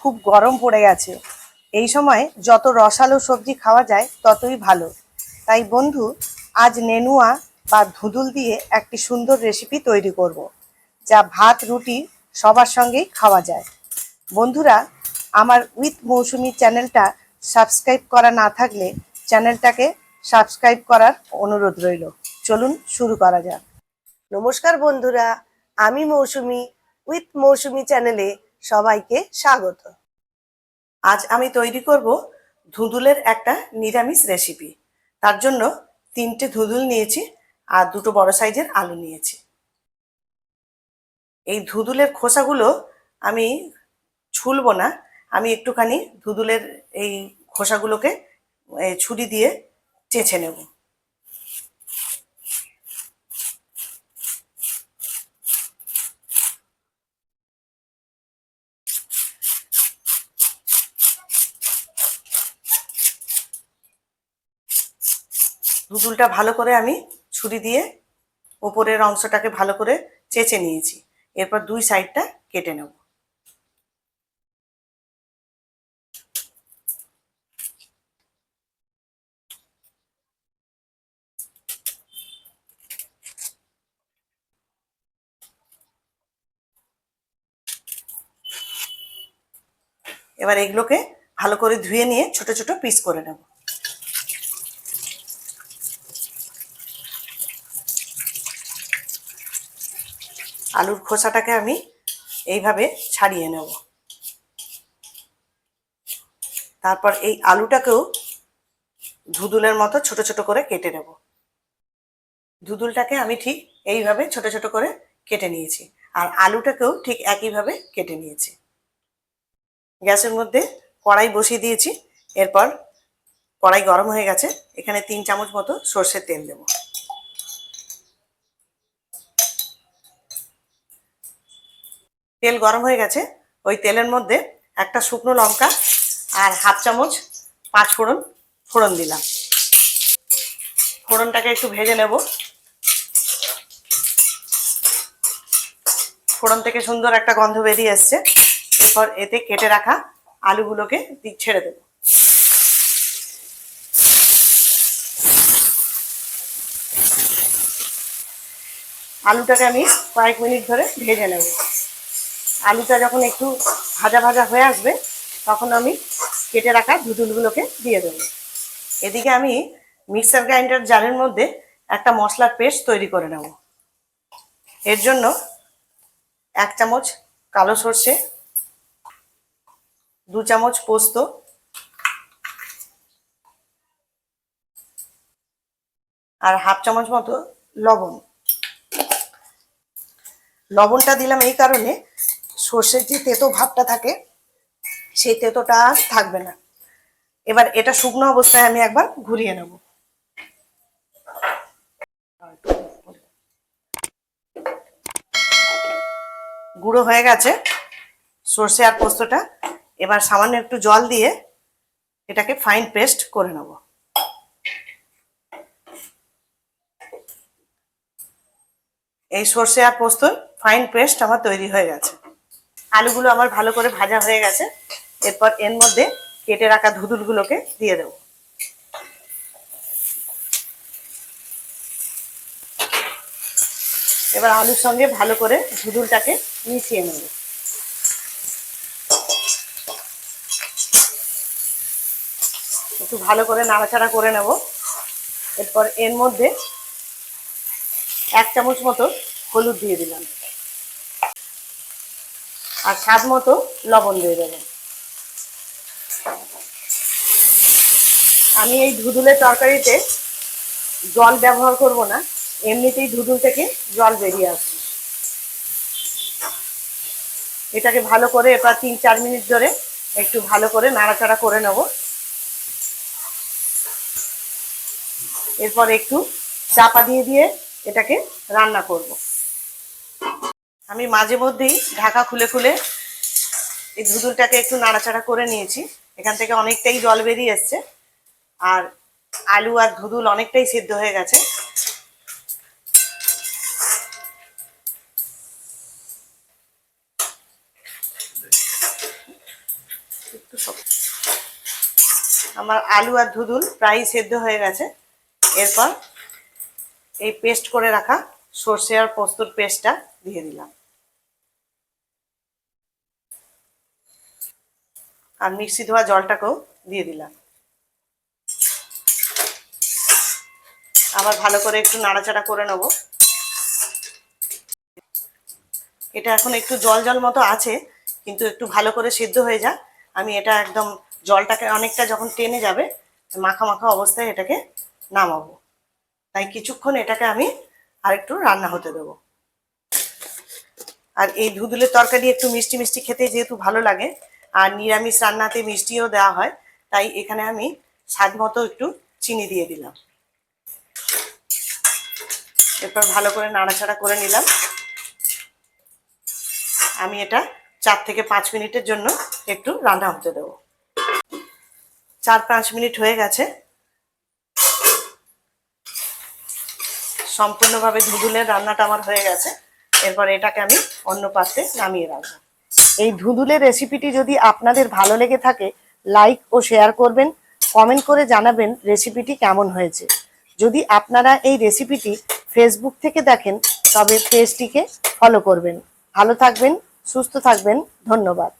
খুব গরম পড়ে গেছে। এই সময় যত রসালো সবজি খাওয়া যায়, ততই ভালো। তাই বন্ধু, আজ নেনুয়া বা ধুদুল দিয়ে একটি সুন্দর রেসিপি তৈরি করব, যা ভাত, রুটি সবার সঙ্গেই খাওয়া যায়। বন্ধুরা, আমার উইথ মৌসুমি চ্যানেলটা সাবস্ক্রাইব করা না থাকলে চ্যানেলটাকে সাবস্ক্রাইব করার অনুরোধ রইল। চলুন শুরু করা যাক। নমস্কার বন্ধুরা, আমি মৌসুমি, উইথ মৌসুমি চ্যানেলে সবাইকে স্বাগত। আজ আমি তৈরি করব ধুঁদুলের একটা নিরামিষ রেসিপি তার জন্য তিনটে ধুঁদুল নিয়েছি আর দুটো বড় সাইজের আলু নিয়েছি। এই ধুঁদুলের খোসাগুলো আমি ছুলবো না। আমি একটুখানি ধুঁদুলের এই খোসাগুলোকে ছুরি দিয়ে চেঁচে নেব। ধুদুলটা ভালো করে আমি ছুরি দিয়ে ওপরের অংশটাকে ভালো করে চেঁচে নিয়েছি। এরপর দুই সাইডটা কেটে নেব। এবার এগুলোকে ভালো করে ধুয়ে নিয়ে ছোট ছোট পিস করে নেব। আলুর খোসাটাকে আমি এইভাবে ছাড়িয়ে নেব। তারপর এই আলুটাকেও ধুদুলের মতো ছোট ছোট করে কেটে নেব। ধুদুলটাকে আমি ঠিক এইভাবে ছোট ছোট করে কেটে নিয়েছি আর আলুটাকেও ঠিক একইভাবে কেটে নিয়েছি। গ্যাসের মধ্যে কড়াই বসিয়ে দিয়েছি, এরপর কড়াই গরম হয়ে গেছে, এখানে তিন চামচ মতো সর্ষের তেল দেবো। তেল গরম হয়ে গেছে। ওই তেলের মধ্যে একটা শুকনো লঙ্কা আর হাফ চামচ পাঁচ ফোড়ন ফোড়ন দিলাম। ফোড়নটাকে একটু ভেজে নেব। ফোড়ন থেকে সুন্দর একটা গন্ধ বেরিয়ে এসছে। এরপর এতে কেটে রাখা আলুগুলোকে ছেড়ে দেবো। আলুটাকে আমি কয়েক মিনিট ধরে ভেজে নেব। আলুটা যখন একটু ভাজা ভাজা হয়ে আসবে, তখন আমি কেটে রাখা ধুতুলগুলোকে দিয়ে দেবো। এদিকে আমি মিক্সার গ্রাইন্ডার জারের মধ্যে একটা মশলার পেস্ট তৈরি করে নেব। এর জন্য এক চামচ কালো সর্ষে, দু চামচ পোস্ত, আর হাফ চামচ মতো লবণ। লবণটা দিলাম এই কারণে সর্ষের যে তেতো ভাবটা থাকে, সেই তেতোটা আর থাকবে না। এবার এটা শুকনো অবস্থায় আমি একবার ঘুরিয়ে নেব। গুঁড়ো হয়ে গেছে সর্ষে আর পোস্তটা। এবার সামান্য একটু জল দিয়ে এটাকে ফাইন পেস্ট করে নেব। এই সর্ষে আর পোস্তর ফাইন পেস্ট আমার তৈরি হয়ে গেছে। আলুগুলো আমার ভালো করে ভাজা হয়ে গেছে। এরপর এর মধ্যে কেটে রাখা ধুদুলগুলোকে দিয়ে দেবো। এবার আলুর সঙ্গে ভালো করে ধুদুলটাকে মিশিয়ে নেব। একটু ভালো করে নাড়াচাড়া করে নেব। এরপর এর মধ্যে এক চামচ মতো হলুদ দিয়ে দিলাম। আর স্বাদ মতো লবণ দিয়ে দেবেন আমি এই ধুদুলের তরকারিতে জল ব্যবহার করব না, এমনিতেই ধুদুল থেকে জল বেরিয়ে আসবে। এটাকে ভালো করে এবার তিন চার মিনিট ধরে একটু ভালো করে নাড়াচাড়া করে নেব। এরপর একটু চাপা দিয়ে দিয়ে এটাকে রান্না করব। আমি মাঝে মধ্যেই ঢাকা খুলে খুলে এই ধুদুলটাকে একটু নাড়াচাড়া করে নিয়েছি। এখান থেকে অনেকটাই জল বেরিয়ে এসছে। আর আলু আর ধুদুল অনেকটাই সিদ্ধ হয়ে গেছে। আমার আলু আর ধুদুল প্রায় সেদ্ধ হয়ে গেছে। এরপর এই পেস্ট করে রাখা সর্ষে আর পোস্তর পেস্টটা দিয়ে দিলাম। আর মিক্সি ধোয়া জলটাকেও দিয়ে দিলাম। আবার ভালো করে একটু নাড়াচাড়া করে নেব। এটা এখন একটু জল জল মতো আছে, কিন্তু একটু ভালো করে সিদ্ধ হয়ে যা আমি এটা একদম জলটাকে অনেকটা যখন টেনে যাবে, মাখা মাখা অবস্থায় এটাকে নামাবো। তাই কিছুক্ষণ এটাকে আমি আরেকটু রান্না হতে দেবো। আর এই ধুদুলের তরকারি একটু মিষ্টি মিষ্টি খেতে যেহেতু ভালো লাগে আর নিরামিষ রান্নাতে মিষ্টিও দেওয়া হয়, তাই এখানে আমি স্বাদ মতো একটু চিনি দিয়ে দিলাম। এরপর ভালো করে নাড়াচাড়া করে নিলাম। আমি এটা চার থেকে পাঁচ মিনিটের জন্য একটু রান্না হতে দেবো। চার পাঁচ মিনিট হয়ে গেছে। সম্পূর্ণভাবে ধুদুলের রান্নাটা আমার হয়ে গেছে। এরপর এটাকে আমি অন্য পাত্রে নামিয়ে রাখব। এই ধুঁধুলের রেসিপিটি যদি আপনাদের ভালো লেগে থাকে লাইক ও শেয়ার করবেন কমেন্ট করে জানাবেন রেসিপিটি কেমন হয়েছে। যদি আপনারা এই রেসিপিটি ফেসবুক থেকে দেখেন, তবে পেজটিকে ফলো করবেন। ভালো থাকবেন, সুস্থ থাকবেন, ধন্যবাদ।